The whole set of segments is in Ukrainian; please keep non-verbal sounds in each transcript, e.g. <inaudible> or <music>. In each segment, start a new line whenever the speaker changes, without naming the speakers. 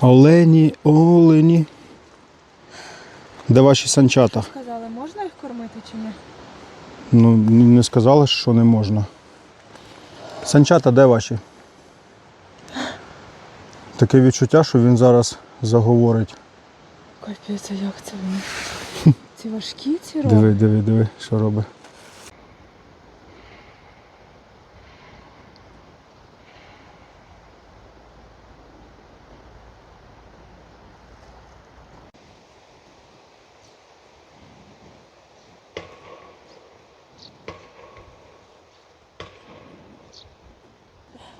Олені, олені. Де ваші санчата?
Сказали, можна їх кормити чи ні?
Ну, не сказали, що не можна. Санчата, де ваші? Таке відчуття, що він зараз заговорить.
Капець, як це вони? <laughs> Ці важкі ці роги?
Диви, диви, диви, що робить.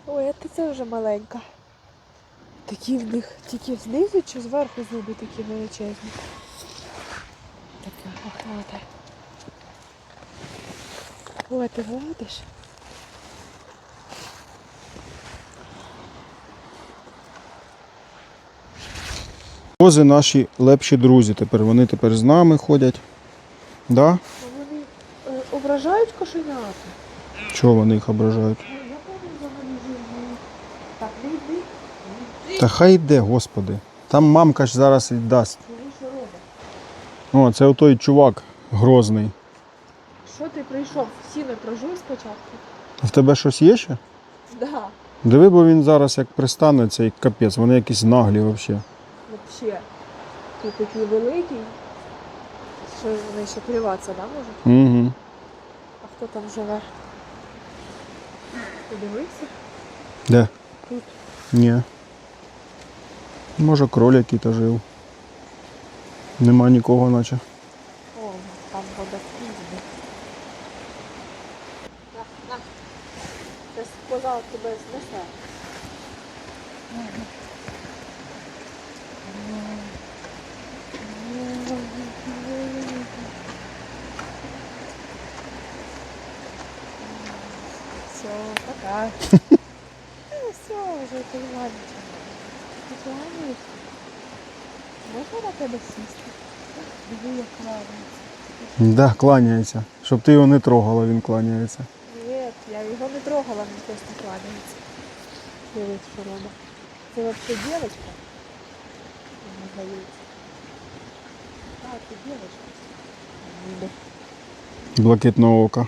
Ой, а ти це вже маленька. Такі в них тільки знизу чи зверху зуби такі величезні. Охота. Ой, ти гладиш?
Кози наші лепші друзі тепер. Вони тепер з нами ходять. Да?
Вони е, ображають кошенята?
Чого вони їх ображають?
Ну, я помню взагалі живу. Так, не йди.
Та хай йде, господи. Там мамка ж зараз віддасть. О, це отой чувак грозний.
Що ти прийшов? Сіно прожуй спочатку?
А в тебе щось є ще?
Да,
Диви, бо він зараз як пристане, цей капець, вони якісь наглі взагалі.
взагалі. Ти такий великий. Що вони ще плюватися, да, може?
Угу.
А хто там живе? Подивився?
Де?
Тут.
Ні. Може кроль який-то жив. Нема нікого, наче.
О, там вода пізня. На, на. Зараз позад тебе знесе. Все, пока. <laughs> Ну, все, вже ти маленький. Ти? Можна на тебе сісти? Диви, як кланяється.
Да, кланяється. Щоб ти його не трогала, він кланяється.
Ні, я його не трогала, він просто кланяється. Дивись, що робить. Це взагалі дівчинка? Мені здається. Так, це дівчинка.
Блакитного ока.